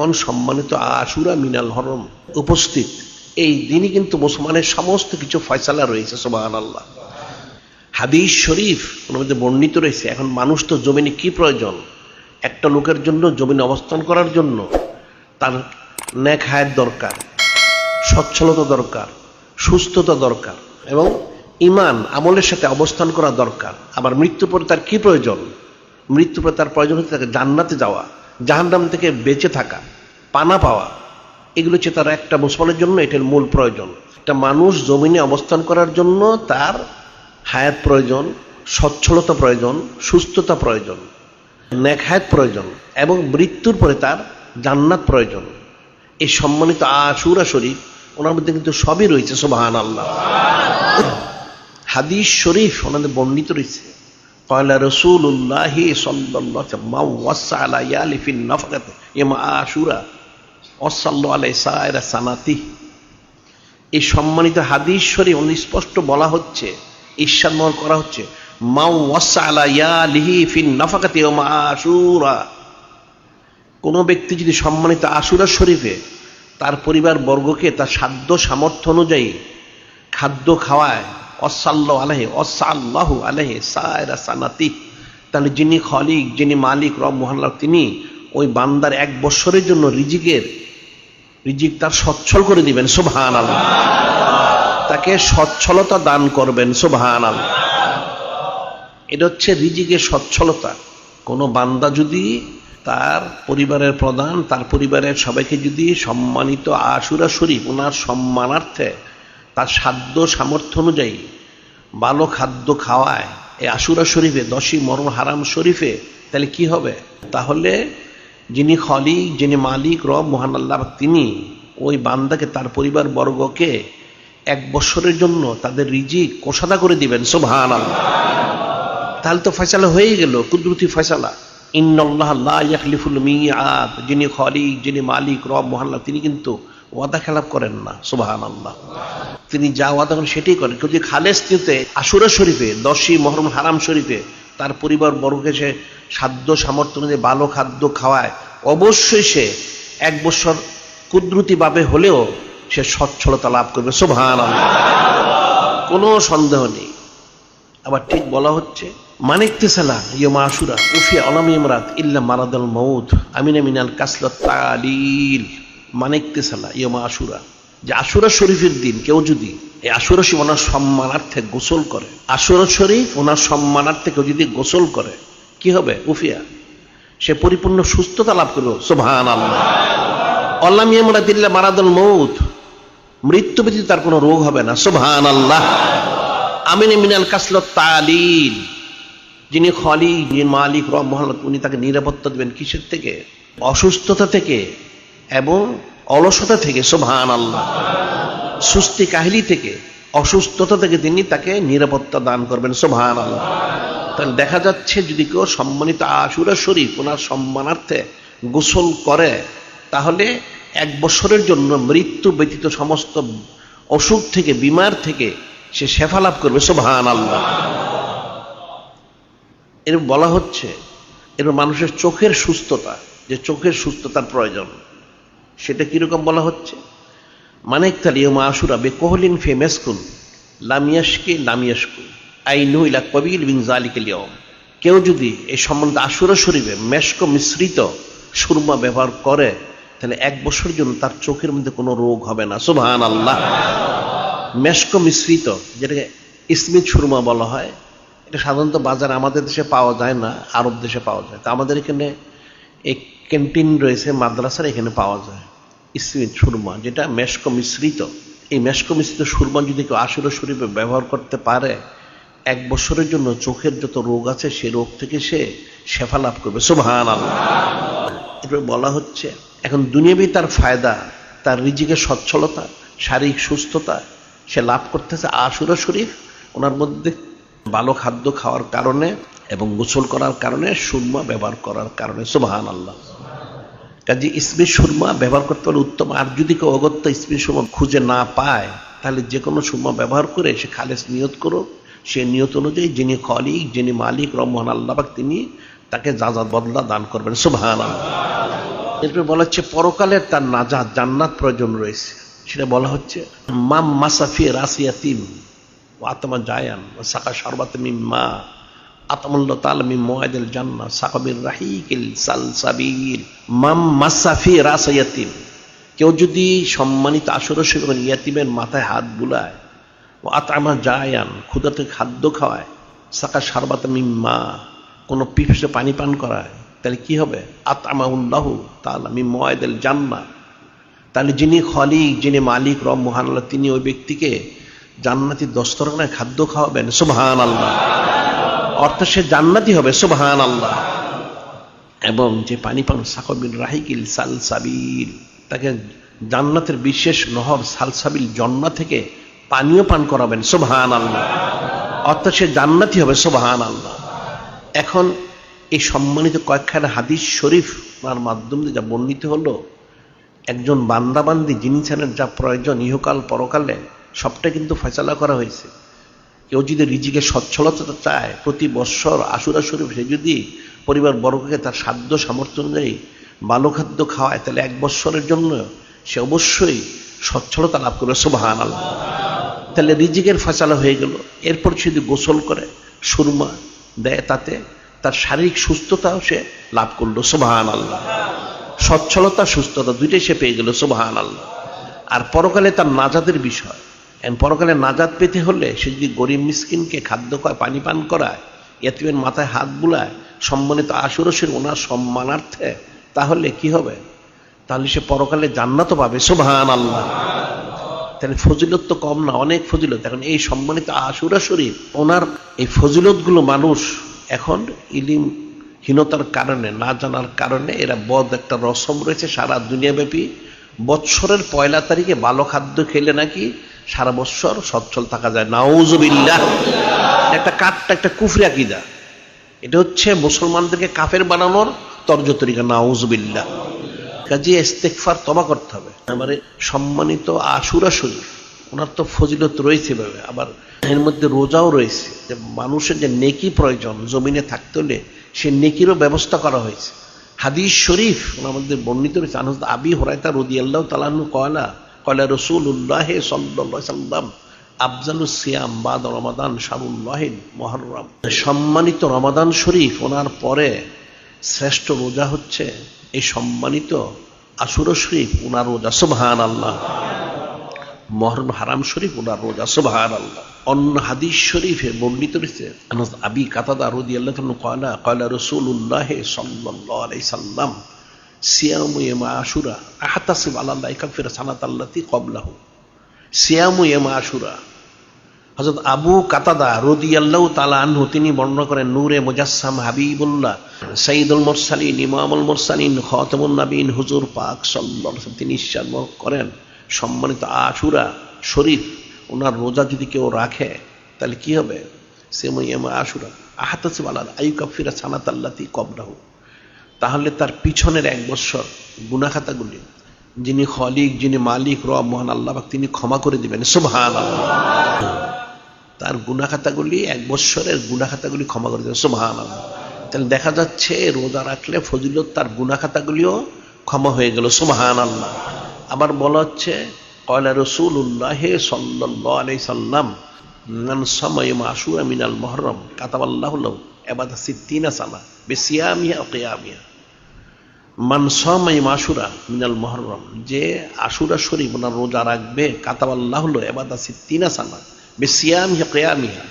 এখন সম্মানিত আশুরা মিনাল হরম উপস্থিত। এই দিনই কিন্তু মুসলমানের সমস্ত কিছু ফয়সালা রয়েছে সোবাহান আল্লাহ হাদিস শরীফ মধ্যে বর্ণিত রয়েছে, এখন মানুষ তো জমিনে কি প্রয়োজন? একটা লোকের জন্য জমিনে অবস্থান করার জন্য তার ন্যাক হায়ের দরকার, সচ্ছলতা দরকার, সুস্থতা দরকার এবং ইমান আমলের সাথে অবস্থান করা দরকার। আবার মৃত্যুর পরে তার কি প্রয়োজন? মৃত্যুর পরে তার প্রয়োজন হচ্ছে তাকে জান্নাতে যাওয়া। জাহান্নাম থেকে বেঁচে থাকা, পানা পাওয়া, এগুলো হচ্ছে তার একটা মুসলমানের জন্য, এটার মূল প্রয়োজন। একটা মানুষ জমিনে অবস্থান করার জন্য তার হায়াত প্রয়োজন, সচ্ছলতা প্রয়োজন, সুস্থতা প্রয়োজন ন্যাক হায়াত প্রয়োজন, এবং মৃত্যুর পরে তার জান্নাত প্রয়োজন। এই সম্মানিত আশুরা শরীফ, ওনার মধ্যে কিন্তু সবই রয়েছে সোবাহান আল্লাহ হাদিস শরীফ ওনাদের বর্ণিত রয়েছে। قال رسول الله صلى الله عليه وسلم من وسع ليالي في النفقة يوم عاشوراء وصلى عليه سائر سنته এই সম্মানিত হাদিস শরীফ উনি স্পষ্ট বলা হচ্ছে ঈর্ষাদ মহল করা হচ্ছে মাউ ওয়াসা আলা ইয়ালিহি ফিন নাফাকাতি ইয়াউম আশুরা কোন ব্যক্তি যদি সম্মানিত আশুরা শরীফে তার পরিবার বর্গকে তার সাধ্য সামর্থ্য অনুযায়ী খাদ্য খাওয়ায় অসাল্ল আলহে অসাল্লাহু আলহে সায়রা সানাতি। তাহলে যিনি খলিক, যিনি মালিক, রব মোহাল্লা তিনি ওই বান্দার এক বছরের জন্য রিজিকের, রিজিক তার সচ্ছল করে দিবেন সুবহান আল্লাহ তাকে সচ্ছলতা দান করবেন সুবহান আল্লাহ এটা হচ্ছে রিজিকের সচ্ছলতা। কোনো বান্দা যদি তার পরিবারের প্রধান, তার পরিবারের সবাইকে যদি সম্মানিত আশুরা শরীফ ওনার সম্মানার্থে তার সাধ্য সামর্থ্য অনুযায়ী ভালো খাদ্য খাওয়ায়। এই আশুরা শরীফে, দশই মরণ হারাম শরীফে, তাহলে কি হবে? তাহলে যিনি খলিক, যিনি মালিক, রব মহান আল্লাহ, তিনি ওই বান্দাকে, তার পরিবার বর্গকে এক বছরের জন্য তাদের রিজিক কোষাদা করে দিবেন সোভান তাহলে তো ফয়সালা হয়ে গেল, কুদরতি ফয়সালা। ইন্নআল্লাহ লা ইয়াখলিফুল মিয়াদ যিনি খলিক, যিনি মালিক, রব মহাল্লা তিনি কিন্তু ওয়াদা খেলাপ করেন না সুবাহান আল্লাহ তিনি যা ওয়াদা করেন সেটাই করেন। কিন্তু খালেস আশুরা শরীফে, দশই মহরম হারাম শরীফে তার পরিবার বর্গকে সে সাধ্য সামর্থ্য অনুযায়ী ভালো খাদ্য খাওয়ায়। অবশ্যই সে এক বছর কুদরতিভাবে হলেও সে সচ্ছলতা লাভ করবে আল্লাহ কোনো সন্দেহ নেই। আবার ঠিক বলা হচ্ছে, মানিক তেসালা ইয়মা আশুরা, উফিয়া অলাম ইমরাত, ইল্লা মারাদাল মৌত আমিনা মিনাল কাসলত তালিল। মানিক তেসালা ইয়মা আশুরা। যে আশুরা শরীফের দিন, কেউ যদি এই আশুরা শরীফ ওনার সম্মানার্থে গোসল করে, আশুরা শরীফ ওনার সম্মানার্থে কেউ যদি গোসল করে, কি হবে? উফিয়া। সে পরিপূর্ণ সুস্থতা লাভ করবে। সোভান আল্লাহ ইমরাত ইল্লা মারাদাল মৌত মৃত্যু ব্যতীত তার কোনো রোগ হবে না। সোভান আল্লাহ আমিন মিনাল কাসলত তালিল। যিনি খলি যিনি মালিক মহাল্লা উনি তাকে নিরাপত্তা দেবেন কিসের থেকে? অসুস্থতা থেকে। এবং অলসতা থেকে সোভান আল্লাহ সুস্থি কাহিলি থেকে, অসুস্থতা থেকে তিনি তাকে নিরাপত্তা দান করবেন সোভান আল্লাহ তাহলে দেখা যাচ্ছে যদি কেউ সম্মানিত আশুরা শরীফ, ওনার সম্মানার্থে গোসল করে, তাহলে এক বছরের জন্য মৃত্যু ব্যতীত সমস্ত অসুখ থেকে, বিমার থেকে সে শেফা লাভ করবে সোভান আল্লাহ এর বলা হচ্ছে এর মানুষের চোখের সুস্থতা, যে চোখের সুস্থতার প্রয়োজন। সেটা কীরকম বলা হচ্ছে? মানেক তালিও মা আসুরা বে কোহলিন ফে মেসকুন লামিয়াসকে লামিয়াসকুন আই নইলা কবিল বিন জালিকে লিয়ম কেউ যদি এই সম্বন্ধে আশুরা শরীফে মেশক মিশ্রিত সুরমা ব্যবহার করে, তাহলে এক বছর জন্য তার চোখের মধ্যে কোনো রোগ হবে না। সুবহান আল্লাহ মেশক মিশ্রিত, যেটাকে ইসমিত সুরমা বলা হয়, এটা সাধারণত বাজার আমাদের দেশে পাওয়া যায় না, আরব দেশে পাওয়া যায়। তো আমাদের এখানে এক ক্যান্টিন রয়েছে, মাদ্রাসার এখানে পাওয়া যায়। ইসমিত সুরমা, যেটা মেশক মিশ্রিত। এই মেশক মিশ্রিত সুরমা যদি কেউ আশুর শরীফে ব্যবহার করতে পারে, এক বছরের জন্য চোখের যত রোগ আছে, সে রোগ থেকে সে শেফা লাভ করবে। আল্লাহ এরপরে বলা হচ্ছে, এখন দুনিয়াবি তার ফায়দা, তার রিজিকের সচ্ছলতা, শারীরিক সুস্থতা সে লাভ করতেছে আশুরা শরীফ। ওনার মধ্যে ভালো খাদ্য খাওয়ার কারণে এবং গোসল করার কারণে সুরমা ব্যবহার করার কারণে। সুবাহান আল্লাহ কাজে ইসমি সুরমা ব্যবহার করতে পারলে উত্তম। আর যদি কেউ অগত্য ইসমি সুরমা খুঁজে না পায়, তাহলে যে কোনো সুরমা ব্যবহার করে সে খালেস নিয়ত করুক। সে নিয়ত অনুযায়ী যিনি খলিক, যিনি মালিক রহমান আল্লাহ তিনি তাকে যা যা বদলা দান করবেন। আল্লাহ এরপরে বলা হচ্ছে পরকালের তার নাজাত জান্নাত প্রয়োজন রয়েছে। সেটা বলা হচ্ছে, মাম মাসাফি রাসিয়াতিম ও আত্মা জায়ান সাকা সর্বাত মিম্মা আতমুল্লাহ তাআলা মিন মুআদিল জান্নাহ সাকাবির রাহিকিল সালসাবিল মাম মাসাফি রাসিয়াতিম কেউ যদি সম্মানিত আসরস এবং ইয়াতিমের মাথায় হাত বুলায়, ও আতামা জায়ান ক্ষুদাতে খাদ্য খাওয়ায়, সাকা সারবাত মিম্মা, কোনো পিপসে পানি পান করায়, তাহলে কি হবে? আতামা উল্লাহ তাহলে আমি ময়েদেল জান্না তাহলে যিনি খলিক, যিনি মালিক, রব মহান আল্লাহ, তিনি ওই ব্যক্তিকে জান্নাতি দস্তরখানায় খাদ্য খাওয়াবেন। সুবহান আল্লাহ অর্থাৎ সে জান্নাতি হবে সুবহান আল্লাহ এবং যে পানি পান সাকবিল রাহিকিল সালসাবিল, তাকে জান্নাতের বিশেষ নহর সালসাবিল জন্না থেকে পানীয় পান করাবেন সুবহান আল্লাহ অর্থাৎ সে জান্নাতি হবে সুবহান আল্লাহ এখন এই সম্মানিত কয়েকখানা হাদিস শরীফ তার মাধ্যমে যা বর্ণিত হলো, একজন বান্দাবান্দি জিনিসের যা প্রয়োজন ইহকাল পরকালে, সবটা কিন্তু ফয়সালা করা হয়েছে। কেউ যদি রিজিকে সচ্ছলতা চায়, প্রতি বৎসর আশুরা শরীফ সে যদি পরিবার বর্গকে তার সাধ্য সামর্থ্য অনুযায়ী ভালো খাদ্য খাওয়ায়, তাহলে এক বৎসরের জন্য সে অবশ্যই সচ্ছলতা লাভ করবে সুবাহান আল্লাহ তাহলে রিজিকের ফয়সালা হয়ে গেল। এরপর সে যদি গোসল করে, সুরমা দেয় তাতে, তার শারীরিক সুস্থতাও সে লাভ করল সুবাহান আল্লাহ সচ্ছলতা, সুস্থতা দুইটাই সে পেয়ে গেল সুবাহান আল্লাহ আর পরকালে তার নাজাদের বিষয়। পরকালে নাজাদ পেতে হলে সে যদি গরিব মিসকিনকে খাদ্য খায়, পানি পান করায়, এতিমের মাথায় হাত বুলায়, সম্মানিত আশুরসের ওনার সম্মানার্থে, তাহলে কি হবে? তাহলে সে পরকালে জান্নাতও পাবে সুবাহান আল্লাহ তাহলে ফজিলত তো কম না, অনেক ফজিলত। এখন এই সম্মানিত আশুরা শরীফ, ওনার এই ফজিলতগুলো মানুষ এখন ইলিম হীনতার কারণে, না জানার কারণে, এরা বদ একটা রসম রয়েছে সারা দুনিয়াব্যাপী। বৎসরের পয়লা তারিখে ভালো খাদ্য খেলে নাকি সারা বৎসর সচ্ছল থাকা যায়। নাউজবিল্লাহ। একটা কাঠটা, একটা কুফরি আকিদা। এটা হচ্ছে মুসলমানদেরকে কাফের বানানোর তর্জ তরিকা, নাউজবিল্লাহ। কাজে ইস্তেকফার তবা করতে হবে। আমার সম্মানিত আশুরা শরীফ, ওনার তো ফজিলত রয়েছে ভাবে আবার এর মধ্যে রোজাও রয়েছে। যে মানুষের যে নেকি প্রয়োজন, জমিনে থাকতে হলে সে নেকিরও ব্যবস্থা করা হয়েছে। হাদিস শরীফ, ওনার মধ্যে বর্ণিত রয়েছে। আনন্দ আবি হরাইতা রদি আল্লাহ তালানু কয়লা কয়লা রসুল উল্লাহ সাল্লাম আফজালু সিয়াম বাদ রমাদান শারুল্লাহিন মহরম সম্মানিত রমাদান শরীফ ওনার পরে শ্রেষ্ঠ রোজা হচ্ছে এই সম্মানিত আসুর শরীফ ওনার রোজা সুবহান আল্লাহ মহরম হারাম শরীফ ওনার রোজা সুবহান আল্লাহ অন্য হাদিস শরীফে বর্ণিত রয়েছে আবি কাতাদা রদি আল্লাহ কয়লা কয়লা রসুল্লাহ সাল্লাহ আলাই সাল্লাম সিয়ামু ইমা আশুরা আহাতাসিব আল্লাহ সানাত আল্লাতি কবলাহু সিয়ামু আশুরা হজরত আবু কাতাদা রদি আল্লাহ তালা আনহু তিনি বর্ণনা করেন, নূরে মুজাসসাম হাবিবুল্লাহ সঈদুল মোরসালিন, ইমামুল মোরসালিন খতমুল নবীন হুজুর পাক সাল্লাহ তিনি ঈশ্বর করেন, সম্মানিত আশুরা, শরীফ, ওনার রোজা যদি কেউ রাখে, তাহলে কি হবে? সে মইয়ামা আশুরা আহাতাসিব আল্লাহ আয়ু কাফিরা সানাত আল্লাতি কবলাহু। তাহলে তার পিছনের এক বৎসর গুনাখাতাগুলি, যিনি খলিক, যিনি মালিক, রব, মহান আল্লাহ তিনি ক্ষমা করে দিবেন। সুবহান তার গুনাখাতাগুলি এক বৎসরের গুনাখাতাগুলি ক্ষমা করে দেবেন। সুবহান তাহলে দেখা যাচ্ছে রোজা রাখলে ফজিলত তার গুনাখাতাগুলিও ক্ষমা হয়ে গেল। সুবহান আল্লাহ আবার বলা হচ্ছে কয়লা রসুল উল্লাহ সাল্লাহ আলাই সাল্লাম সময় আশুরা মিনাল মহরম, কাতাবাল্লাহ এবাদা সিদ্দিনা সানা বেসিয়ামিয়া কেয়ামিয়া মানসময় মাসুরা মিনাল মহরম যে আশুরা শরীফ ওনার রোজা রাখবে, কাতাবাল্লাহ হলো এবাদা সিদ্দিনা সানা বেসিয়ামিয়া কেয়ামিয়া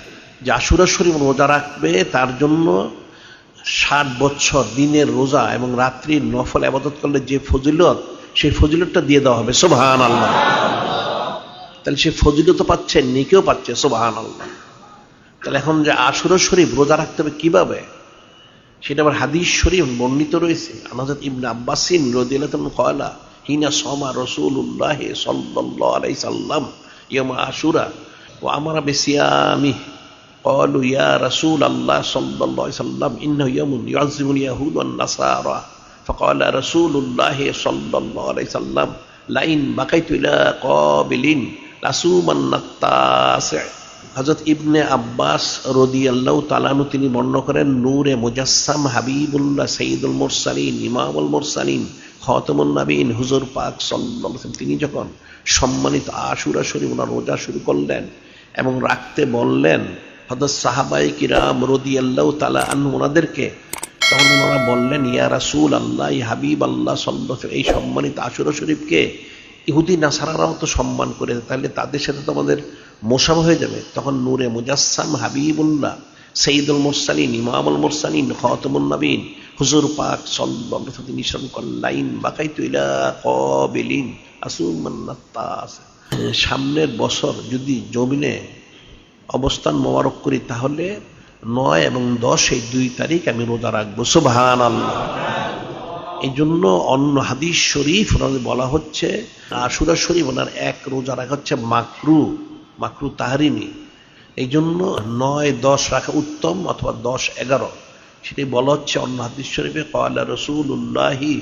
যে আশুরা শরীফ রোজা রাখবে, তার জন্য ষাট বছর দিনের রোজা এবং রাত্রির নফল আবাদত করলে যে ফজিলত, সেই ফজিলতটা দিয়ে দেওয়া হবে। সোভান আল্লাহ তাহলে সে ফজিলত পাচ্ছে, নিকেও পাচ্ছে সোভান আল্লাহ তাহলে এখন যে আশুরা শরীফ রোজা রাখতে হবে কীভাবে? সেটা আবার হাদিস শরীফ বর্ণিত রয়েছে আনাজাত ইবনে আব্বাসিন রদিয়াল্লাহু কয়লা হিনা সমা রসুল্লাহ সাল্লাল্লাহু আলাইহি সাল্লাম ইয়ামা আশুরা ও আমারা বেসিয়ামি قالوا يا رسول الله صلى الله عليه وسلم إنه يوم يعظم اليهود والنصارى فقال رسول الله صلى الله عليه وسلم لئن بقيت إلى قابل لصومن التاسع হজরত ইবনে আব্বাস রদি আল্লাহ তালানু তিনি বর্ণ করেন, নূরে মুজাসসাম হাবিবুল্লাহ সঈদুল মোরসালিন, ইমামুল মোরসালিন, খতমুন নবীন হুজুর পাক সাল্লাল্লাহু তিনি যখন সম্মানিত আশুরা শরীফ ওনার রোজা শুরু করলেন এবং রাখতে বললেন, হযরত সাহাবাই কিরাম রাদিয়াল্লাহু তাআলা আনহু ওনাদেরকে, তখন ওনারা বললেন, ইয়া রাসুল আল্লাহ হাবিব আল্লাহ সাল্লাল্লাহু এই সম্মানিত আশুরা শরীফকে ইহুদি, নাসারারাও তো সম্মান করে তাহলে তাদের সাথে তো আমাদের মোশাবা হয়ে যাবে। তখন নূরে মুজাসসাম হাবিবুল্লাহ সঈদুল মুরসালিন, ইমামুল মুরসালিন, খতমুন নবীন, হুজুর পাক সাল্লাল্লাহু আলাইহি ওয়াসাল্লাম তিনি ইরশাদ করলেন বাকাইতু ইলা কাবিলিন সামনের বছর যদি জমিনে অবস্থান মোবারক করি, তাহলে নয় এবং দশ এই দুই তারিখ আমি রোজা রাখব। সুবহান আল্লাহ এই জন্য অন্য হাদিস শরীফ ওনাদের বলা হচ্ছে, আশুরা শরীফ ওনার এক রোজা রাখা হচ্ছে মাকরু। মাকরু তাহারিমি। এই জন্য নয়, দশ রাখা উত্তম অথবা দশ, এগারো। সেটাই বলা হচ্ছে অন্য হাদিস শরীফে কয়লা রসুল্লাহি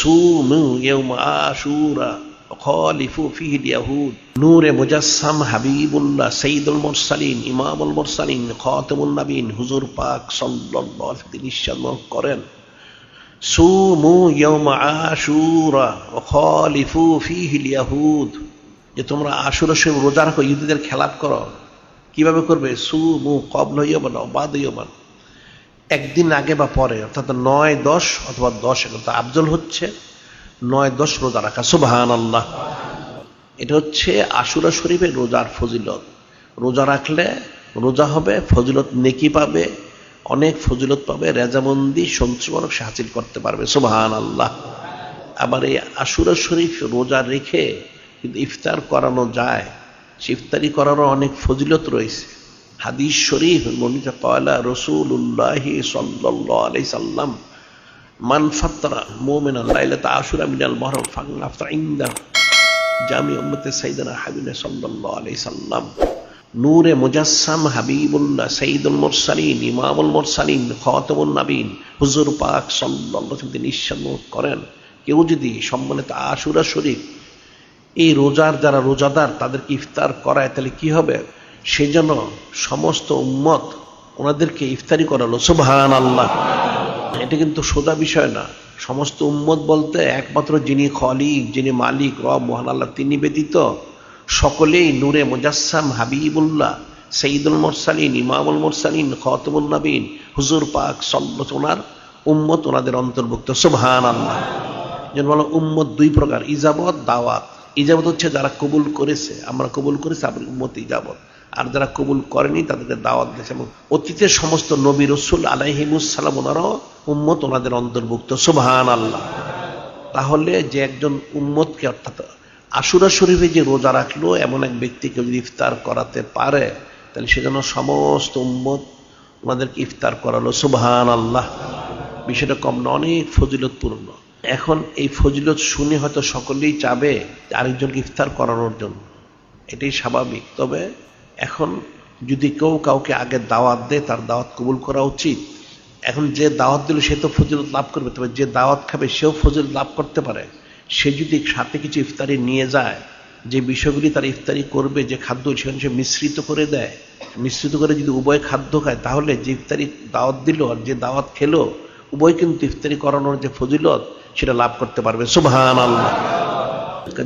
সুমু ইয়ৌমা আশুরা খলিফু ফিহিল ইয়াহুদ নূরে মুজাসসাম হাবিবুল্লাহ সঈদুল মুরসালিন, ইমামুল মুরসালিন, খাতামুন নবীন হুজুর পাক সাল্লাল্লাহু আলাইহি তিনি করেন। সুমু ইয়াউমা আশুরা ওয়া ফীহিল ইয়াহুদ যে তোমরা আশুরা সে রোজা রাখো ইহুদিদের খেলাপ করো, কীভাবে করবে? সুমু কবল ইয়ামান, বাদ ইয়ামান। একদিন আগে বা পরে, অর্থাৎ নয় দশ অথবা দশ এগারো আফজল হচ্ছে নয় দশ রোজা রাখা। সুবহান আল্লাহ এটা হচ্ছে আশুরা শরীফের রোজার ফজিলত। রোজা রাখলে রোজা হবে, ফজিলত নেকি পাবে, অনেক ফজিলত পাবে, রেজামন্দি সন্তোষজনক সে হাসিল করতে পারবে। সুবহান আল্লাহ আবার এই আশুরা শরীফ রোজা রেখে কিন্তু ইফতার করানো যায় সে ইফতারি করারও অনেক ফজিলত রয়েছে। হাদিস শরীফ বর্ণিত কয়লা রসুল্লাহ সাল্লাল্লাহু আলাইহি সাল্লাম, মান ফাত্তারা মুমিনান লাইলাতা আশুরা মিনাল মুহররম ফাকান আফতার ইনদা জামি সাল্লাল্লাহু আলাইহি সাল্লাম, নূরে মুজাসসাম হাবিবুল্লাহ সঈদুল মুরসালিন, ইমামুল মুরসালিন, খতমুন নবীন হুজুর পাক ওয়াসাল্লাম তিনি ঈশ্বর করেন। কেউ যদি সম্মানিত আশুরা শরীফ এই রোজার যারা রোজাদার, তাদেরকে ইফতার করায়, তাহলে কি হবে? সে যেন সমস্ত উম্মত ওনাদেরকে ইফতারি করালো। সুবহান আল্লাহ এটা কিন্তু সোজা বিষয় না। সমস্ত উম্মত বলতে একমাত্র যিনি খলিক যিনি মালিক, রব, মহান আল্লাহ, তিনি ব্যতীত সকলেই নূরে মুজাসসাম, হাবিবুল্লাহ সঈদুল মোরসালিন, ইমামুল মোরসালিন খতমুল নবীন, হুজুর পাক সল্লত ওনার উম্মত ওনাদের অন্তর্ভুক্ত। সুবহান আল্লাহ যেন বলো, উম্মত দুই প্রকার, ইজাবত, দাওয়াত। ইজাবত হচ্ছে যারা কবুল করেছে, আমরা কবুল করেছি আপনি উম্মত ইজাবত। আর যারা কবুল করেনি, তাদেরকে দাওয়াত দিয়েছে। এবং অতীতের সমস্ত নবী রসুল আলাইহিমুসালাম ওনারাও উম্মত, ওনাদের অন্তর্ভুক্ত। সুবহান আল্লাহ তাহলে যে একজন উম্মতকে, অর্থাৎ আশুরা শরীফে যে রোজা রাখল, এমন এক ব্যক্তিকে যদি ইফতার করাতে পারে, তাহলে সেজন্য সমস্ত উম্মত ওনাদেরকে ইফতার করালো। সুবহান আল্লাহ বিষয়টা কম না, অনেক ফজিলতপূর্ণ। এখন এই ফজিলত শুনে হয়তো সকলেই চাবে আরেকজনকে ইফতার করানোর জন্য। এটাই স্বাভাবিক। তবে এখন যদি কেউ কাউকে আগে দাওয়াত দেয়, তার দাওয়াত কবুল করা উচিত। এখন যে দাওয়াত দিল, সে তো ফজিলত লাভ করবে। তবে যে দাওয়াত খাবে, সেও ফজিলত লাভ করতে পারে। সে যদি সাথে কিছু ইফতারি নিয়ে যায়, যে বিষয়গুলি তার ইফতারি করবে, যে খাদ্য সেখানে সে মিশ্রিত করে দেয়, মিশ্রিত করে যদি উভয় খাদ্য খায়, তাহলে যে ইফতারি দাওয়াত দিল আর যে দাওয়াত খেলো, উভয় কিন্তু ইফতারি করানোর যে ফজিলত সেটা লাভ করতে পারবে। সুবহান আল্লাহ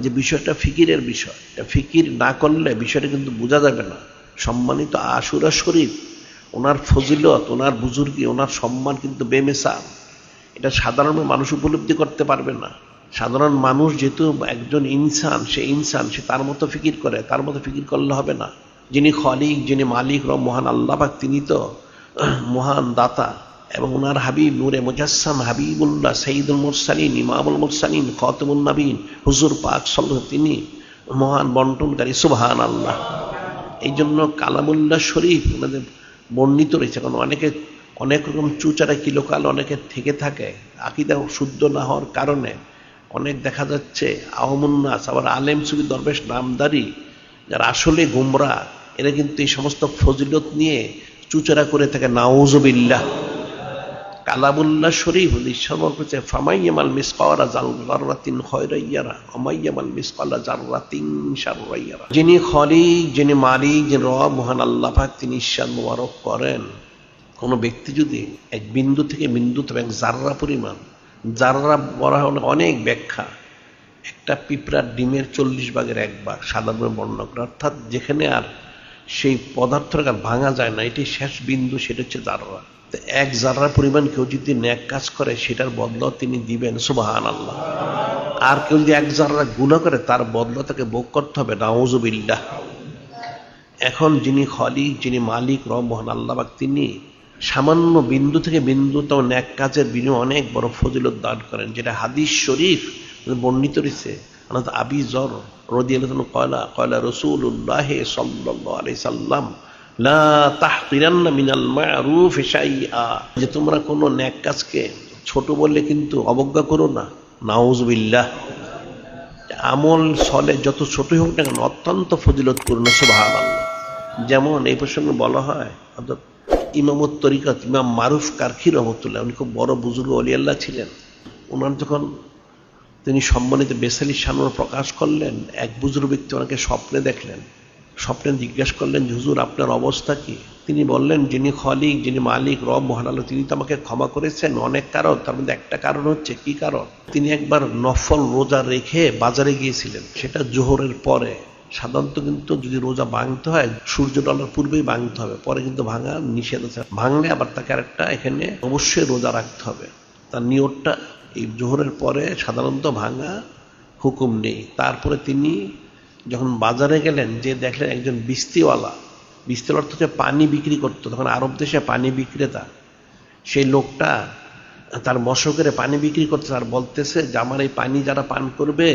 যে বিষয়টা ফিকিরের বিষয়, এটা ফিকির না করলে বিষয়টা কিন্তু বোঝা যাবে না। সম্মানিত আশুরা শরীফ, ওনার ফজিলত, ওনার বুজুর্গি, ওনার সম্মান কিন্তু বেমেসা এটা সাধারণ মানুষ উপলব্ধি করতে পারবে না। সাধারণ মানুষ যেহেতু একজন ইনসান, সে ইনসান, সে তার মতো ফিকির করে, তার মতো ফিকির করলে হবে না। যিনি খলিক, যিনি মালিক র মহান আল্লাহ তিনি তো মহান দাতা। এবং ওনার হাবিব নূরে মুজাসসাম হাবিবুল্লাহ সঈদুল মুরসালিন, ইমামুল মুরসালিন খতমুল নবীন, হুজুর পাক সাল্লাহ তিনি মহান বন্টনকারী সুবহান আল্লাহ এই জন্য কালামুল্লাহ শরীফ ওনাদের বর্ণিত রয়েছে। কারণ অনেকে, অনেক রকম চুচারা কিলোকাল অনেকে থেকে থাকে, আকিদা শুদ্ধ না হওয়ার কারণে। অনেক দেখা যাচ্ছে আহমুন্নাস আবার আলেম সুবি দরবেশ নামদারি, যারা আসলে গুমরা, এরা কিন্তু এই সমস্ত ফজিলত নিয়ে চুচরা করে থাকে। নাউজবিল্লাহ। কালামুল্লাহ শরীফ করছে ফামাইয়ামাল মিসকাওয়ারা জাররাতিন খয়রাইয়ারা অমাইয়ামাল মিসকালা জাররাতিন শাররাইয়ারা। যিনি খলিক, যিনি মালিক, যিনি রব, মহান আল্লাহ পাক, তিনি ঈশ্বর মোবারক করেন। কোনো ব্যক্তি যদি এক বিন্দু থেকে বিন্দু তবে এক জাররা পরিমাণ যারা বলা হয় অনেক ব্যাখ্যা। একটা পিঁপড়ার ডিমের চল্লিশ ভাগের একবার সাধারণ বর্ণনা করে, অর্থাৎ যেখানে আর সেই পদার্থটাকে আর ভাঙা যায় না এটি শেষ বিন্দু, সেটা হচ্ছে জাররা। তো এক জাররা পরিমাণ কেউ যদি ন্যাক কাজ করে, সেটার বদলাও তিনি দিবেন সুবাহান আল্লাহ আর কেউ যদি এক জাররা গুণা করে, তার বদলা তাকে ভোগ করতে হবে নাউজুবিল্লাহ এখন যিনি খলিক, যিনি মালিক, রব মহান আল্লাহবাক তিনি সামান্য বিন্দু থেকে বিন্দুতম ন্যাক কাজের বিনিময়ে অনেক বড় ফজিলত দান করেন, যেটা হাদিস শরীফ বর্ণিত রয়েছে। আবি জর রদি রদিয়াল কয়লা কয়লা রসুল্লাহ সাল্লাম যে তোমরা কোনো ন্যাক কাজকে ছোট বললে কিন্তু অবজ্ঞা করো না। নাউজবিল্লাহ। আমল সলে যত ছোটই হোক না কেন, অত্যন্ত ফজিলতপূর্ণ সুবাহান যেমন এই প্রসঙ্গে বলা হয় ইমামত তরিকত, ইমাম মারুফ কারখি রহমতুল্লাহ, উনি খুব বড় বুজুর্গ অলিয়াল্লাহ ছিলেন। ওনার যখন তিনি সম্মানিত বেসালি সানোর প্রকাশ করলেন, এক বুজুর্গ ব্যক্তি ওনাকে স্বপ্নে দেখলেন। স্বপ্নে জিজ্ঞেস করলেন, হুজুর, আপনার অবস্থা কি? তিনি বললেন, যিনি খলিক, যিনি মালিক, রব মহান আল্লাহ, তিনি তো আমাকে ক্ষমা করেছেন অনেক কারণ। তার মধ্যে একটা কারণ হচ্ছে, কি কারণ? তিনি একবার নফল রোজা রেখে বাজারে গিয়েছিলেন। সেটা জোহরের পরে। সাধারণত কিন্তু যদি রোজা ভাঙতে হয় সূর্য ডলার পূর্বেই ভাঙতে হবে। পরে কিন্তু ভাঙা নিষেধ আছে। ভাঙলে আবার তাকে আরেকটা এখানে অবশ্যই রোজা রাখতে হবে। তার নিয়তটা এই জোহরের পরে সাধারণত ভাঙা হুকুম নেই। তারপরে তিনি যখন বাজারে গেলেন, যে দেখলেন একজন বিস্তিওয়ালা বিস্তির অর্থ হচ্ছে পানি বিক্রি করতো, তখন আরব দেশে পানি বিক্রেতা, সেই লোকটা তার মশকের পানি বিক্রি করতে তার বলতেছে যে, আমার এই পানি যারা পান করবে,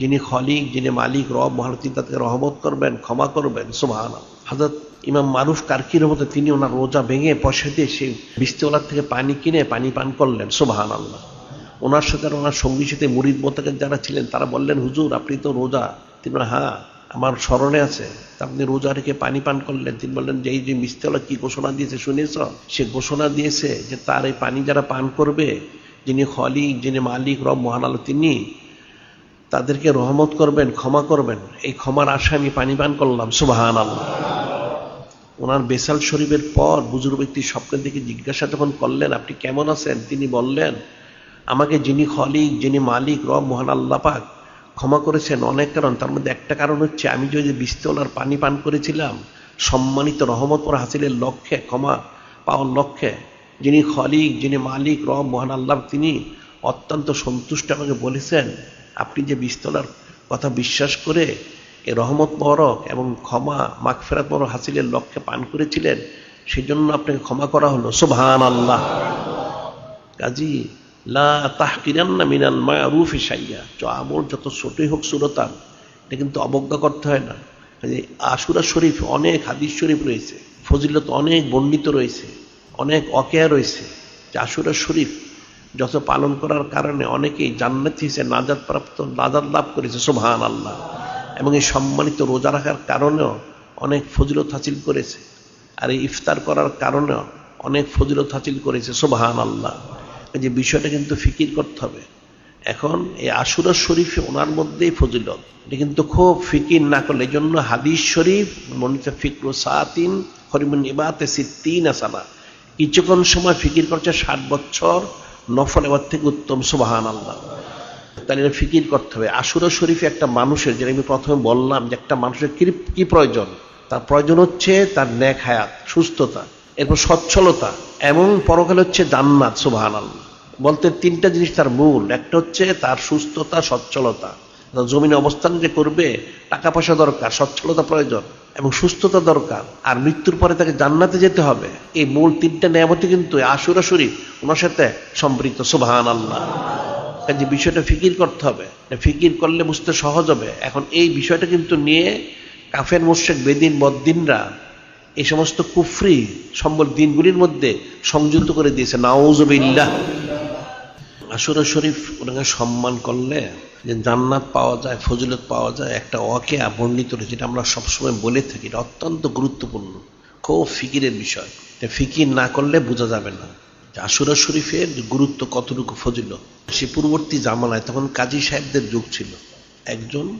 যিনি খলিক, যিনি মালিক, রব মহালতী তাদেরকে রহমত করবেন, ক্ষমা করবেন। সুবাহান হাজরত ইমাম মারুফ কারকির মতো তিনি ওনার রোজা ভেঙে পয়সা দিয়ে সেই বিস্তিওয়ালার থেকে পানি কিনে পানি পান করলেন সুবাহান আল্লাহ ওনার সাথে ওনার সঙ্গী সাথে মুরিদ মোতাকের যারা ছিলেন, তারা বললেন, হুজুর, আপনি তো রোজা তিনি বলেন হ্যাঁ আমার স্মরণে আছে। আপনি রোজা রেখে পানি পান করলেন। তিনি বললেন যে এই যে মিস্তেওয়ালা কি ঘোষণা দিয়েছে শুনেছ? সে ঘোষণা দিয়েছে যে তার এই পানি যারা পান করবে, যিনি খলিক, যিনি মালিক, রব মহান আলো, তিনি তাদেরকে রহমত করবেন, ক্ষমা করবেন। এই ক্ষমার আশা আমি পানি পান করলাম সুবাহান আল্লাহ ওনার বেসাল শরীফের পর বুজুর্গ ব্যক্তি স্বপ্নের দিকে জিজ্ঞাসা যখন করলেন, আপনি কেমন আছেন? তিনি বললেন, আমাকে যিনি খলিক, যিনি মালিক, রব মহান আল্লাহ পাক ক্ষমা করেছেন অনেক কারণ, তার মধ্যে একটা কারণ হচ্ছে আমি যদি বিস্তলার পানি পান করেছিলাম, সম্মানিত রহমত পর হাসিলের লক্ষ্যে, ক্ষমা পাওয়ার লক্ষ্যে, যিনি খলিক, যিনি মালিক, রব, মহান আল্লাহ, তিনি অত্যন্ত সন্তুষ্ট আমাকে বলেছেন, আপনি যে বিস্তলার কথা বিশ্বাস করে এ রহমত মরক এবং ক্ষমা, মাগফেরাত মরক হাসিলের লক্ষ্যে পান করেছিলেন, সেজন্য আপনাকে ক্ষমা করা হলো। সুবহান আল্লাহ কাজী লা তাহকিরান্না মিনাল মারুফ সাইয়া চ, আমল যত ছোটই হোক সুরতার এটা কিন্তু অবজ্ঞা করতে হয় না। কাজে আশুরা শরীফ, অনেক হাদিস শরীফ রয়েছে, ফজিলত অনেক বর্ণিত রয়েছে, অনেক অকেয়া রয়েছে। যে আশুরা শরীফ যত পালন করার কারণে অনেকেই জান্নাত হিসেবে নাজাদ প্রাপ্ত নাজাদ লাভ করেছে সুবহান আল্লাহ এবং এই সম্মানিত রোজা রাখার কারণেও অনেক ফজিলত হাসিল করেছে। আর এই ইফতার করার কারণেও অনেক ফজিলত হাসিল করেছে সুবহান আল্লাহ যে বিষয়টা কিন্তু ফিকির করতে হবে। এখন এই আশুরা শরীফে ওনার মধ্যেই ফজিলত। এটা কিন্তু খুব ফিকির না করলে এই জন্য হাদিস শরীফ মনিত ফিক্র সাতিন, হরিমন ইবাতে সিদ্দিন আসানা কিছুক্ষণ সময় ফিকির করছে ষাট বছর, নফল এবার থেকে উত্তম সুবাহান আল্লাহ তাহলে এটা ফিকির করতে হবে। আশুরা শরীফে একটা মানুষের, যেটা আমি প্রথমে বললাম যে একটা মানুষের কি কি প্রয়োজন? তার প্রয়োজন হচ্ছে তার ন্যাক হায়াত, সুস্থতা। এরপর সচ্ছলতা, এবং পরকালে হচ্ছে জান্নাত সুবাহান আল্লাহ বলতে তিনটা জিনিস তার মূল। একটা হচ্ছে তার সুস্থতা, সচ্ছলতা। জমিনে অবস্থান যে করবে, টাকা পয়সা দরকার, সচ্ছলতা প্রয়োজন, এবং সুস্থতা দরকার। আর মৃত্যুর পরে তাকে জান্নাতে যেতে হবে। এই মূল তিনটা নিয়ামতি কিন্তু আশুরা শরীফ, ওনার সাথে সম্পৃক্ত সুবাহান আল্লাহ যে বিষয়টা ফিকির করতে হবে। ফিকির করলে বুঝতে সহজ হবে। এখন এই বিষয়টা কিন্তু নিয়ে কাফের মোশেক বেদিন বদ্দিনরা এই সমস্ত কুফরি সম্বল দিনগুলির মধ্যে সংযুক্ত করে দিয়েছে। নাউজবিল্লাহ। আসরে শরীফ ওনাকে সম্মান করলে যে জান্নাত পাওয়া যায়, ফজিলত পাওয়া যায়, একটা অকেয়া বর্ণিত যেটা আমরা সবসময় বলে থাকি। এটা অত্যন্ত গুরুত্বপূর্ণ, খুব ফিকিরের বিষয়। ফিকির না করলে বোঝা যাবে না আশুরা শরীফের গুরুত্ব কতটুকু ফজিল সে পূর্ববর্তী জামানায় তখন কাজী সাহেবদের যুগ ছিল। একজন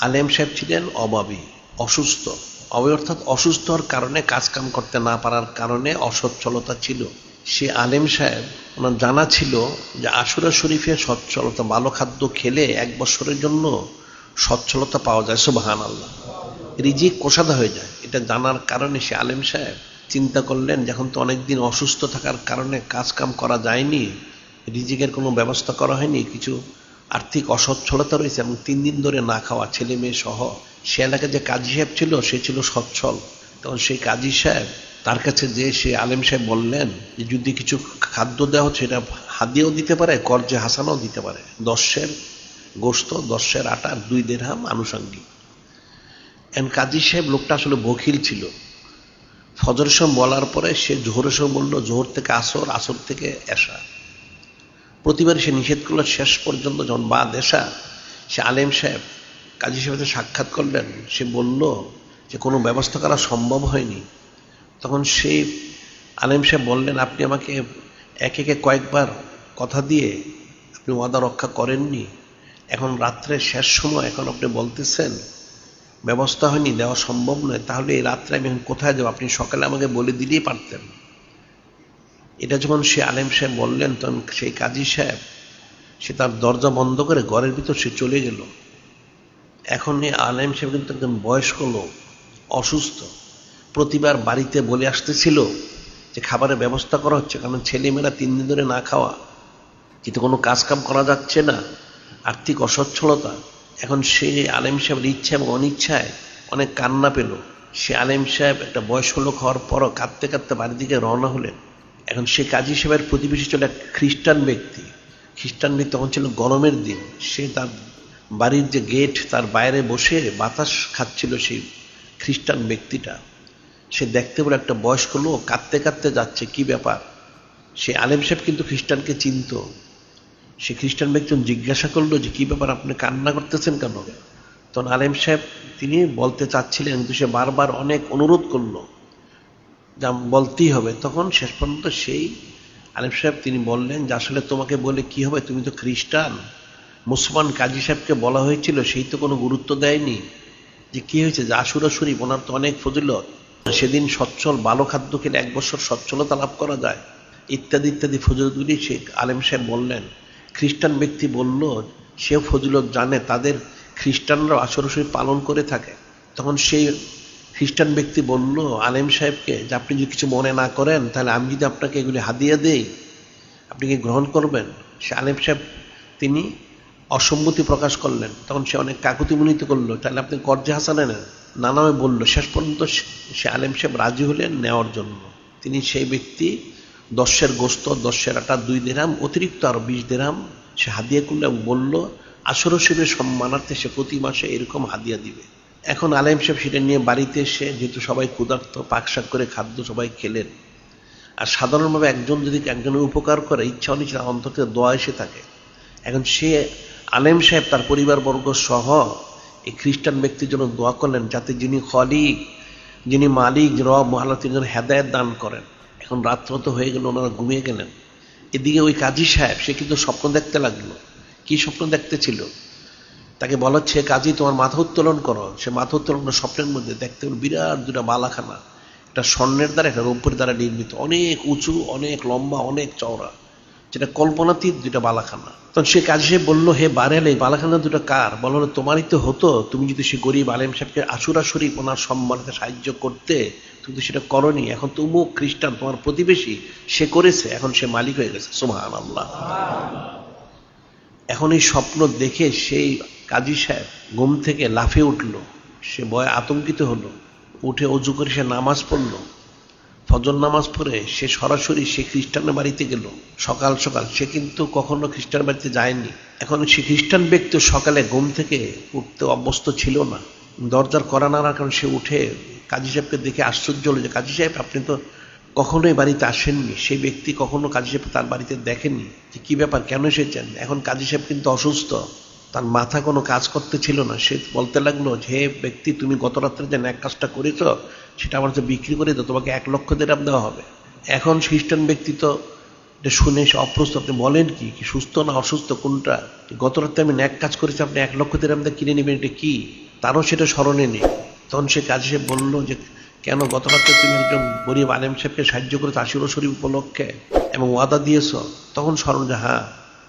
আলেম সাহেব ছিলেন অভাবী অসুস্থ। অর্থাৎ অসুস্থ হওয়ার কারণে কাজকাম করতে না পারার কারণে অসচ্ছলতা ছিল। সে আলেম সাহেব, ওনার জানা ছিল যে আশুরা শরীফে সচ্ছলতা, ভালো খাদ্য খেলে এক বছরের জন্য সচ্ছলতা পাওয়া যায় সুবাহান আল্লাহ রিজিক কোষাদা হয়ে যায়। এটা জানার কারণে সে আলেম সাহেব চিন্তা করলেন, যখন তো অনেকদিন অসুস্থ থাকার কারণে কাজকাম করা যায়নি, রিজিকের কোনো ব্যবস্থা করা হয়নি, কিছু আর্থিক অসচ্ছলতা রয়েছে এবং তিন দিন ধরে না খাওয়া ছেলে মেয়ে সহ সে এলাকায় যে কাজী সাহেব ছিল, সে ছিল সচ্ছল। তখন সেই কাজী সাহেব তার কাছে যে সে আলেম সাহেব বললেন যে, যদি কিছু খাদ্য দেওয়া হচ্ছে এটা হাদিয়েও দিতে পারে, কর্জে হাসানাও দিতে পারে। দশের গোস্ত দশের আটা আর দুই দেড়হাম আনুষঙ্গিক। এন কাজী সাহেব লোকটা আসলে বখিল ছিল। ফজর সময় বলার পরে সে জোহরের সময় বলল, জোহর থেকে আসর আসর থেকে এসা প্রতিবার সে নিষেধ করল, শেষ পর্যন্ত যখন বা দেশা, সে আলেম সাহেব, কাজী সাহেবের সাক্ষাৎ করলেন, সে বলল যে কোনো ব্যবস্থা করা সম্ভব হয়নি। তখন সেই আলেম সাহেব বললেন, আপনি আমাকে এক একে কয়েকবার কথা দিয়ে আপনি ওয়াদা রক্ষা করেননি। এখন রাত্রের শেষ সময়, এখন আপনি বলতেছেন, ব্যবস্থা হয়নি, দেওয়া সম্ভব নয়। তাহলে এই রাত্রে আমি এখন কোথায় যাব? আপনি সকালে আমাকে বলে দিলেই পারতেন। এটা যখন সে আলেম সাহেব বললেন, তখন সেই কাজী সাহেব, সে তার দরজা বন্ধ করে ঘরের ভিতর সে চলে গেল। এখন এই আলেম সাহেব কিন্তু একজন বয়স্ক লোক, অসুস্থ। প্রতিবার বাড়িতে বলে আসতেছিল যে খাবারের ব্যবস্থা করা হচ্ছে, কারণ ছেলেমেয়েরা তিন দিন ধরে না খাওয়া। কিন্তু কোনো কাজ কাম করা যাচ্ছে না, আর্থিক অসচ্ছলতা। এখন সে আলেম সাহেবের ইচ্ছা এবং অনিচ্ছায় অনেক কান্না পেল। সে আলেম সাহেব একটা বয়স্ক লোক হওয়ার পরও কাঁদতে কাঁদতে বাড়ির দিকে রওনা হলেন। এখন সে কাজী সাহেবের প্রতিবেশী ছিল এক খ্রিস্টান ব্যক্তি। খ্রিস্টান ব্যক্তি তখন ছিল গরমের দিন। সে তার বাড়ির যে গেট, তার বাইরে বসে বাতাস খাচ্ছিল সেই খ্রিস্টান ব্যক্তিটা। সে দেখতে বলে একটা বয়স্ক লোক কাঁদতে কাঁদতে যাচ্ছে, কি ব্যাপার? সে আলেম সাহেব কিন্তু খ্রিস্টানকে চিনত। সে খ্রিস্টান ব্যক্তি জিজ্ঞাসা করল যে, কি ব্যাপার, আপনি কান্না করতেছেন কেন? তখন আলেম সাহেব তিনি বলতে চাচ্ছিলেন, কিন্তু সে বারবার অনেক অনুরোধ করল। বলতেই হবে, তখন শেষ পর্যন্ত সেই আলেম সাহেব তিনি বললেন যে, আসলে তোমাকে বলে কি হবে? তুমি তো খ্রিস্টান। মুসলমান কাজী সাহেবকে বলা হয়েছিল, সেই তো কোনো গুরুত্ব দেয়নি। যে কি হয়েছে? যে আশুরা শরীফ, ওনার তো অনেক ফজিলত। সেদিন সচ্ছল ভালো খাদ্য খেলে এক বছর সচ্ছলতা লাভ করা যায়। ইত্যাদি ইত্যাদি ফজিলতগুলি সে আলেম সাহেব বললেন। খ্রিস্টান ব্যক্তি বলল, সেও ফজিলত জানে, তাদের খ্রিস্টানরা আশুরা পালন করে থাকে। তখন সেই খ্রিস্টান ব্যক্তি বলল, আলেম সাহেবকে, যে আপনি যদি কিছু মনে না করেন, তাহলে আমি যদি আপনাকে এগুলি হাদিয়া দেই, আপনি কি গ্রহণ করবেন? সে আলেম সাহেব, তিনি অসম্মতি প্রকাশ করলেন। তখন সে অনেক কাকুতি মুনিত করল, তাহলে আপনি কর্জে হাসানে নেন নানামে বলল, শেষ পর্যন্ত সে আলেম সাহেব রাজি হলেন নেওয়ার জন্য। তিনি সেই ব্যক্তি, দশের গোস্ত, দশের আটা, দুই দেরাম, অতিরিক্ত আরও বিশ দেরাম, সে হাদিয়া করল বলল আসর শিবের সম্মানার্থে সে প্রতি মাসে এরকম হাদিয়া দিবে। এখন আলেম সাহেব সেটা নিয়ে বাড়িতে এসে, যেহেতু সবাই ক্ষুধার্ত পাকশাক করে খাদ্য সবাই খেলেন। আর সাধারণভাবে একজন যদি একজনের উপকার করে, ইচ্ছা অনিচ্ছা অন্তত দোয়া এসে থাকে। এখন সে আলেম সাহেব, তার পরিবারবর্গ সহ এই খ্রিস্টান ব্যক্তির জন্য দোয়া করলেন, যাতে যিনি খলিক, যিনি মালিক রব মহাল্লা তিনি হেদায়ত দান করেন। এখন রাত্র তো হয়ে গেল, ওনারা ঘুমিয়ে গেলেন। এদিকে ওই কাজী সাহেব, সে কিন্তু স্বপ্ন দেখতে লাগল। কি স্বপ্ন দেখতে ছিল? তাকে বলা হচ্ছে, কাজী, তোমার মাথা উত্তোলন করো। সে মাথা উত্তোলন স্বপ্নের মধ্যে দেখতে হলো বিরাট দুটা বালাখানা। একটা স্বর্ণের দ্বারা, একটা রৌপ্যের দ্বারা নির্মিত। অনেক উঁচু, অনেক লম্বা, অনেক চওড়া। যেটা কল্পনাতীত দুটা বালাখানা। তখন সে কাজী সাহেব বলল, হে বারেলে, এই বালাখানা দুটো কার? বলো তোমারই তো হতো। তুমি যদি সে গরিব আলেম সাহেবকে আশুরা শরীফ ওনার সম্মানকে সাহায্য করতে, তুমি তো সেটা করনি। এখন তো উমুক খ্রিস্টান, তোমার প্রতিবেশী, সে করেছে। এখন সে মালিক হয়ে গেছে। সুমাহান আল্লাহ এখন এই স্বপ্ন দেখে সেই কাজী সাহেব ঘুম থেকে লাফে উঠল। সে ভয়ে আতঙ্কিত হলো। উঠে অজু করে সে নামাজ পড়ল। ফজর নামাজ পড়ে সে সরাসরি সে খ্রিস্টানের বাড়িতে গেল। সকাল সকাল সে কিন্তু কখনো খ্রিস্টান বাড়িতে যায়নি। এখন সে খ্রিস্টান ব্যক্তি সকালে ঘুম থেকে উঠতে অভ্যস্ত ছিল না। দরজার করা না কারণ সে উঠে কাজী সাহেবকে দেখে আশ্চর্য হলো যে, কাজী সাহেব, আপনি তো কখনোই বাড়িতে আসেননি। সেই ব্যক্তি কখনো কাজী সাহেব তার বাড়িতে দেখেননি যে কি ব্যাপার? কেন এসেছেন? এখন কাজী সাহেব কিন্তু অসুস্থ। তার মাথা কোনো কাজ করতে ছিল না। সে বলতে লাগল যে ব্যক্তি, তুমি গত রাত্রে যে ন্যাক কাজটা করেছ, সেটা আমার কাছে বিক্রি করে তো তোমাকে এক লক্ষ দেরাম দেওয়া হবে। এখন খ্রিস্টান ব্যক্তি তো এটা শুনে সে অপ্রস্তুত আপনি বলেন কি? কি সুস্থ না অসুস্থ? কোনটা? গত রাত্রে আমি ন্যাক কাজ করেছি, আপনি এক লক্ষ দেরাম দিয়ে কিনে নেবেন, এটা কি? তারও সেটা স্মরণে নেই। তখন সে কাজে সে বলল যে, কেন গত রাত্রে তুমি একজন গরিব আলেম সাহেবকে সাহায্য করেছ আশির শরীফ উপলক্ষে, এবং ওয়াদা দিয়েছ? তখন স্মরণ যে হ্যাঁ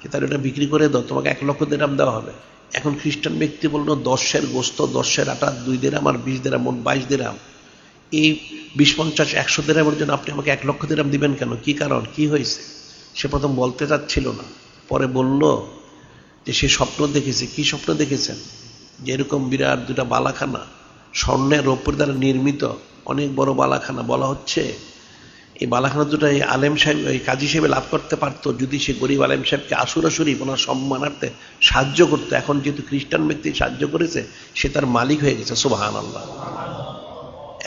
তাহলে এটা বিক্রি করে দাও, তোমাকে এক লক্ষ দেরাম দেওয়া হবে। এখন খ্রিস্টান ব্যক্তি বলল, দশের গোস্ত, দশের আটা, দুই দেরাম আর বিশ দেরাম মোট বাইশ দেরাম এই বিশ পঞ্চাশ, একশো দেরামের জন্য আপনি আমাকে এক লক্ষ দেরাম দিবেন কেন? কি কারণ? কি হয়েছে? সে প্রথম বলতে চাচ্ছিল না। পরে বলল যে, সে স্বপ্ন দেখেছে। কি স্বপ্ন দেখেছেন? যে এরকম বিরাট দুটা বালাখানা, স্বর্ণের রৌপ্যের দ্বারা নির্মিত অনেক বড় বালাখানা। বলা হচ্ছে এই বালাখানা দুটো এই আলেম সাহেব, এই কাজী হিসেবে লাভ করতে পারতো, যদি সে গরিব আলেম সাহেবকে আসুরা শরীফ ওনার সম্মানার্থে সাহায্য করতো। এখন যেহেতু খ্রিস্টান ব্যক্তি সাহায্য করেছে, সে তার মালিক হয়ে গেছে সুবাহান আল্লাহ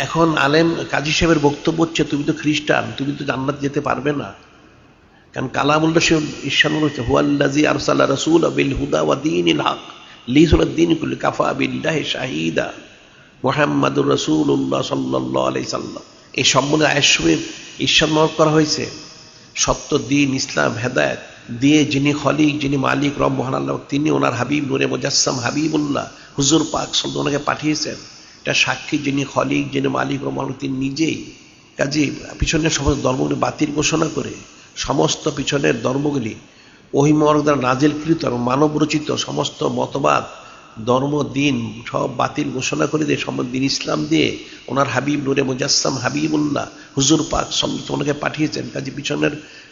এখন আলেম কাজী সাহেবের বক্তব্য হচ্ছে, তুমি তো খ্রিস্টান, তুমি তো জান্নাত যেতে পারবে না। কারণ কালামুল্লাহ সে ঈর্ষান হচ্ছে হুয়াল্লাজি আরসাল্লাহ রসুল বিল হুদা ওয়া দিনিল হক লিসুল দিন কুল কাফা বিল্লাহ শাহিদা মোহাম্মদুর রসুল্লাহ সাল্লাহ আলাই সাল্লাম। এই সম্বন্ধে আয়সমের ঈর্ষান করা হয়েছে। সত্য, দিন, ইসলাম, হেদায়ত, দিয়ে যিনি খলিক, যিনি মালিক, রব মহান আল্লাহ, তিনি ওনার হাবিব, নুরে মুজাসম হাবিবুল্লাহ, হুজুর পাক সব ওনাকে পাঠিয়েছেন। এটা সাক্ষী যিনি খলিক, যিনি মালিক, রব মহান তিনি নিজেই। কাজে পিছনের সমস্ত ধর্মগুলি বাতিল ঘোষণা করে সমস্ত পিছনের ধর্মগুলি ওহিমর্গ দ্বারা নাজেলকৃত এবং মানবরচিত সমস্ত মতবাদ ধর্ম, দিন, সব বাতিল ঘোষণা করে দিয়ে। সম দিন ইসলাম দিয়ে ওনার হাবিব নুরে মুজাসম হাবিবুল্লাহ, হুজুর পাক সমস্ত ওনাকে পাঠিয়েছেন। কাজে পিছনের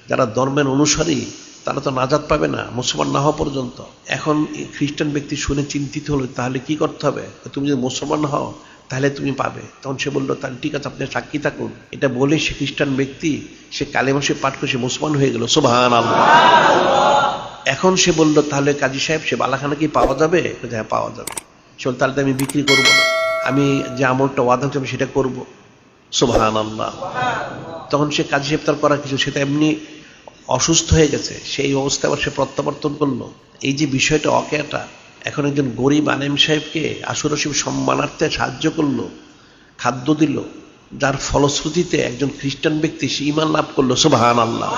যারা ধর্মের অনুসারী, তারা তো নাজাদ পাবে না, মুসলমান না হওয়া পর্যন্ত। এখন খ্রিস্টান ব্যক্তি শুনে চিন্তিত হলো, তাহলে কি করতে হবে? তুমি যদি মুসলমান হও, তাহলে তুমি পাবে। তখন সে বলল, তাহলে ঠিক আছে, আপনি সাক্ষী থাকুন। এটা বলে সে খ্রিস্টান ব্যক্তি, সে কালেমাসে পাঠ করে সে মুসলমান হয়ে গেল। সোভান আল্লাহ এখন সে বলল, তাহলে কাজী সাহেব, সে বালাখানা কি পাওয়া যাবে? হ্যাঁ পাওয়া যাবে। সে তাহলে তো আমি বিক্রি করব না। আমি যে আমলটা ওয়াদা হচ্ছে, আমি সেটা করব। সোভান আল্লাহ তখন সে কাজী সাহেব তার করার কিছু সেটা এমনি অসুস্থ হয়ে গেছে। সেই অবস্থায় আবার সে প্রত্যাবর্তন করল। এই যে বিষয়টা অকেটা, এখন একজন গরিব আলেম সাহেবকে আসুরসিব সম্মানার্থে সাহায্য করল, খাদ্য দিল, যার ফলশ্রুতিতে একজন খ্রিস্টান ব্যক্তি সে ইমান লাভ করল সোভান আল্লাহ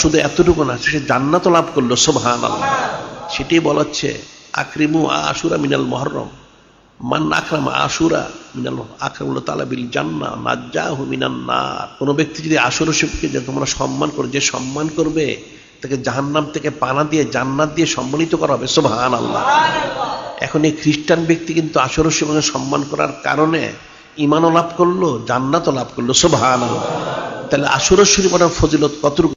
শুধু এতটুকু না, সে জান্নাতও লাভ করল সোভান আল্লাহ সেটাই বলাচ্ছে, আকরিমু আশুরা মিনাল মহরম, মান আকরাম আশুরা মিনাল আকরামুল্লাহ তালা বিল জান্না নাজ্জাহু মিনান নার। কোনো ব্যক্তি যদি আশুরসিবকে যে তোমরা সম্মান করো, যে সম্মান করবে, তাকে জাহান্নাম থেকে পানা দিয়ে, জান্নাত দিয়ে সম্মানিত করা হবে সোভান আল্লাহ এখন এই খ্রিস্টান ব্যক্তি কিন্তু আশুরসিবকে সম্মান করার কারণে ইমানও লাভ করল, জান্নাতও লাভ করল সোভান আল্লাহ তাহলে আশুরশরী ফজিলত কতটুকু?